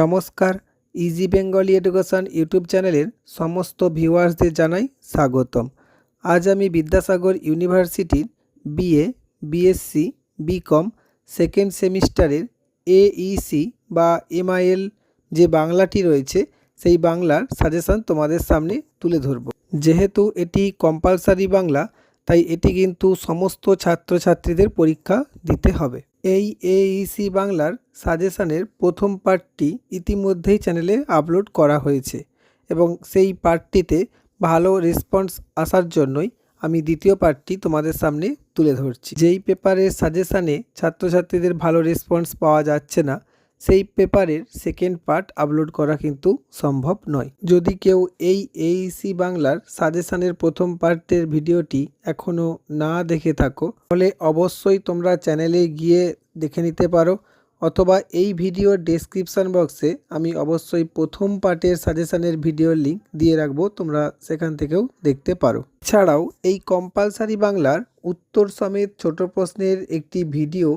নমস্কার easy Bengali education YouTube চ্যানেলের সমস্ত ভিউয়ার্সদের জানাই স্বাগতম। আজ আমি বিদ্যাসাগর ইউনিভার্সিটির বিএ বিএসসি বিকম সেকেন্ড সেমিস্টারের এইসি বা এমআইএল যে বাংলাটি রয়েছে, সেই বাংলার সাজেশান তোমাদের সামনে তুলে ধরব। যেহেতু এটি কম্পালসারি বাংলা, তাই এটি কিন্তু সমস্ত ছাত্রছাত্রীদের পরীক্ষা দিতে হবে। এই এইসি বাংলার সাজেশানের প্রথম পার্টটি ইতিমধ্যেই চ্যানেলে আপলোড করা হয়েছে এবং সেই পার্টটিতে ভালো রেসপন্স আসার জন্যই আমি দ্বিতীয় পার্টটি তোমাদের সামনে তুলে ধরছি। যেই পেপারের সাজেশানে ছাত্রছাত্রীদের ভালো রেসপন্স পাওয়া যাচ্ছে না সেই পেপারের সেকেন্ড পার্ট আপলোড করা কিন্তু সম্ভব নয়। যদি কেউ এই এইসি বাংলার সাজেশানের প্রথম পার্টের ভিডিওটি এখনও না দেখে থাকো, তাহলে অবশ্যই তোমরা চ্যানেলে গিয়ে দেখে নিতে পারো, অথবা এই ভিডিওর ডেসক্রিপশান বক্সে আমি অবশ্যই প্রথম পার্টের সাজেশানের ভিডিওর লিঙ্ক দিয়ে রাখব, তোমরা সেখান থেকেও দেখতে পারো। ছাড়াও এই কম্পালসারি বাংলার উত্তর সমেত ছোট প্রশ্নের একটি ভিডিও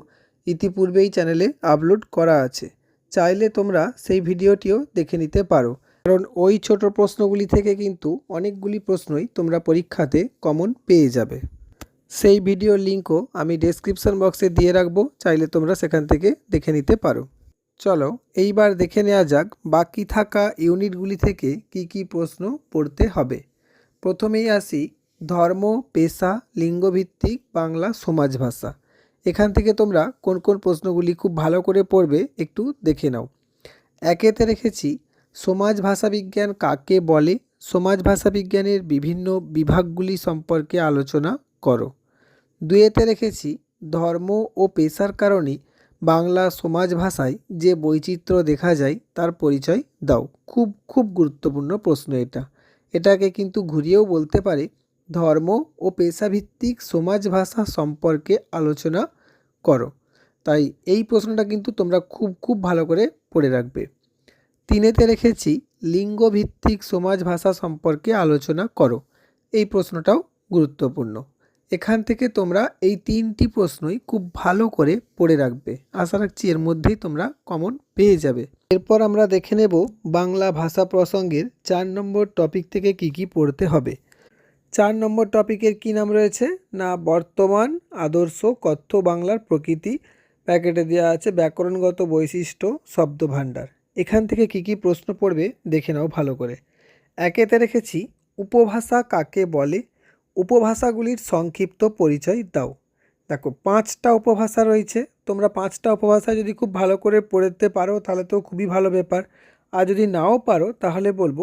ইতিপূর্বেই চ্যানেলে আপলোড করা আছে। চাইলে তোমরা সেই ভিডিওটিও দেখে নিতে পারো। কারণ ওই ছোট প্রশ্নগুলি থেকে কিন্তু অনেকগুলি প্রশ্নই তোমরা পরীক্ষাতে কমন পেয়ে যাবে। সেই ভিডিওর লিঙ্কও আমি ডেসক্রিপশন বক্সে দিয়ে রাখব, চাইলে তোমরা সেখান থেকে দেখে নিতে পারো। চলো, এইবার দেখে নেওয়া যাক বাকি থাকা ইউনিটগুলি থেকে কি কি প্রশ্ন পড়তে হবে। প্রথমেই আসি, ধর্ম, পেশা, লিঙ্গভিত্তিক, বাংলা সমাজ ভাষা এখান থেকে তোমরা কোন কোন প্রশ্নগুলি খুব ভালো করে পড়বে একটু দেখে নাও। একেতে রেখেছি সমাজ ভাষাবিজ্ঞান কাকে বলে? সমাজ ভাষা বিজ্ঞানের বিভিন্ন বিভাগগুলি সম্পর্কে আলোচনা করো। দুয়েতে রেখেছি, ধর্ম ও পেশার কারণে বাংলা সমাজ ভাষায় যে বৈচিত্র্য দেখা যায় তার পরিচয় দাও। খুব খুব গুরুত্বপূর্ণ প্রশ্ন এটা। এটাকে কিন্তু ঘুরিয়েও বলতে পারে ধর্ম ও পেশাভিত্তিক সমাজ ভাষা সম্পর্কে আলোচনা করো। তাই এই প্রশ্নটা কিন্তু তোমরা খুব খুব ভালো করে পড়ে রাখবে। তিনেতে রেখেছি, লিঙ্গভিত্তিক সমাজ ভাষা সম্পর্কে আলোচনা করো। এই প্রশ্নটাও গুরুত্বপূর্ণ। এখান থেকে তোমরা এই তিনটি প্রশ্নই খুব ভালো করে পড়ে রাখবে। আশা রাখছি এর মধ্যেই তোমরা কমন পেয়ে যাবে। এরপর আমরা দেখে নেব বাংলা ভাষা প্রসঙ্গের চার নম্বর টপিক থেকে কি কি পড়তে হবে। চার নম্বর টপিকের কি নাম রয়েছে? না, বর্তমান, আদর্শ, কথ্য বাংলার প্রকৃতি। প্যাকেটে দেওয়া আছে ব্যাকরণগত বৈশিষ্ট্য, শব্দভাণ্ডার। এখান থেকে কি কি প্রশ্ন পড়বে দেখে নাও ভালো করে। একেতে রেখেছি, উপভাষা কাকে বলে? উপভাষাগুলির সংক্ষিপ্ত পরিচয় দাও। দেখো, পাঁচটা উপভাষা রয়েছে। তোমরা পাঁচটা উপভাষা যদি খুব ভালো করে পড়তে পারো, তাহলে তো খুবই ভালো ব্যাপার। আর যদি নাও পারো, তাহলে বলব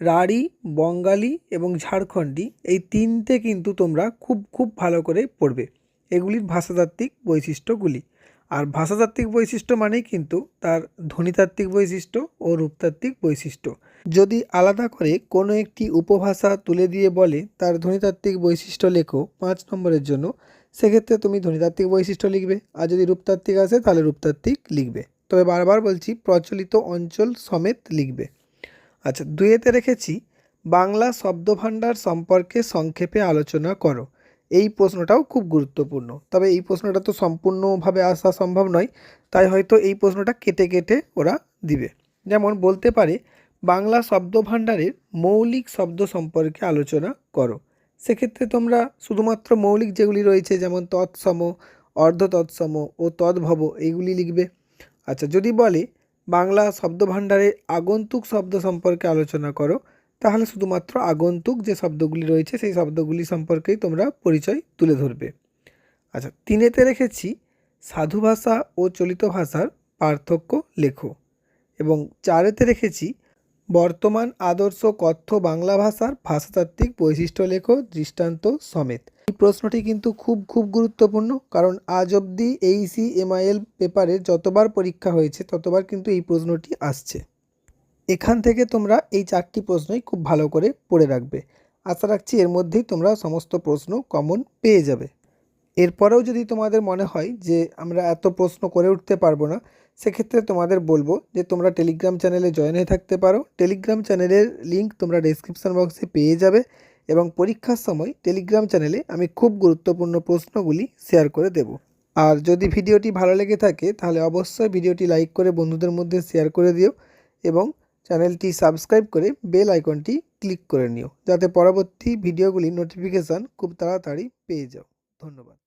রাঢ়ী, বঙ্গালী এবং ঝাড়খণ্ডী, এই তিনটে কিন্তু তোমরা খুব খুব ভালো করে পড়বে। এগুলির ভাষাতাত্ত্বিক বৈশিষ্ট্যগুলি। আর ভাষাতাত্ত্বিক বৈশিষ্ট্য মানেই কিন্তু তার ধ্বনিতাত্ত্বিক বৈশিষ্ট্য ও রূপতাত্ত্বিক বৈশিষ্ট্য। যদি আলাদা করে কোনো একটি উপভাষা তুলে দিয়ে বলে তার ধ্বনিতাত্ত্বিক বৈশিষ্ট্য লেখো পাঁচ নম্বরের জন্য, সেক্ষেত্রে তুমি ধ্বনিতাত্ত্বিক বৈশিষ্ট্য লিখবে। আর যদি রূপতাত্ত্বিক আসে তাহলে রূপতাত্ত্বিক লিখবে। তবে বারবার বলছি, প্রচলিত অঞ্চল সমেত লিখবে। আচ্ছা দুয়েতে রেখেছি। বাংলা শব্দভাণ্ডার সম্পর্কে সংক্ষেপে আলোচনা করো। এই প্রশ্নটাও খুব গুরুত্বপূর্ণ। তবে এই প্রশ্নটা তো সম্পূর্ণভাবে আসা সম্ভব নয়, তাই হয়তো এই প্রশ্নটা কেটে কেটে ওরা দিবে। যেমন, বলতে পারে, বাংলা শব্দভাণ্ডারের মৌলিক শব্দ সম্পর্কে আলোচনা করো। সেক্ষেত্রে তোমরা শুধুমাত্র মৌলিক যেগুলি রয়েছে, যেমন তৎসম অর্ধ তৎসম ও তদ্ভব, এইগুলি লিখবে। আচ্ছা যদি বলে বাংলা শব্দভাণ্ডারে আগন্তুক শব্দ সম্পর্কে আলোচনা করো। তাহলে শুধুমাত্র আগন্তুক যে শব্দগুলি রয়েছে, সেই শব্দগুলি সম্পর্কেই তোমরা পরিচয় তুলে ধরবে। আচ্ছা তিনেতে রেখেছি সাধু ভাষা ও চলিত ভাষার পার্থক্য লেখো। এবং চারেতে রেখেছি বর্তমান আদর্শ কথ্য বাংলা ভাষার ভাষাতাত্ত্বিক বৈশিষ্ট্য লেখো দৃষ্টান্ত সমেত। এই প্রশ্নটি কিন্তু খুব খুব গুরুত্বপূর্ণ, কারণ আজ অবধি এইসি এমআইএল পেপারে যতবার পরীক্ষা হয়েছে, ততবার কিন্তু এই প্রশ্নটি আসছে। এখান থেকে তোমরা এই চারটি প্রশ্নই খুব ভালো করে পড়ে রাখবে। আশা রাখছি এর মধ্যেই তোমরা সমস্ত প্রশ্ন কমন পেয়ে যাবে। এরপরেও যদি তোমাদের মনে হয় যে আমরা এত প্রশ্ন করে উঠতে পারব না, সেক্ষেত্রে তোমাদের বলব যে তোমরা টেলিগ্রাম চ্যানেলে জয়েন হয়ে থাকতে পারো। টেলিগ্রাম চ্যানেলের লিঙ্ক তোমরা ডেসক্রিপশান বক্সে পেয়ে যাবে এবং পরীক্ষার সময় টেলিগ্রাম চ্যানেলে আমি খুব গুরুত্বপূর্ণ প্রশ্নগুলি শেয়ার করে দেব। আর যদি ভিডিওটি ভালো লেগে থাকে, তাহলে অবশ্যই ভিডিওটি লাইক করে বন্ধুদের মধ্যে শেয়ার করে দিও এবং চ্যানেলটি সাবস্ক্রাইব করে বেল আইকনটি ক্লিক করে নিও, যাতে পরবর্তী ভিডিওগুলির নোটিফিকেশান খুব তাড়াতাড়ি পেয়ে যাও। ধন্যবাদ।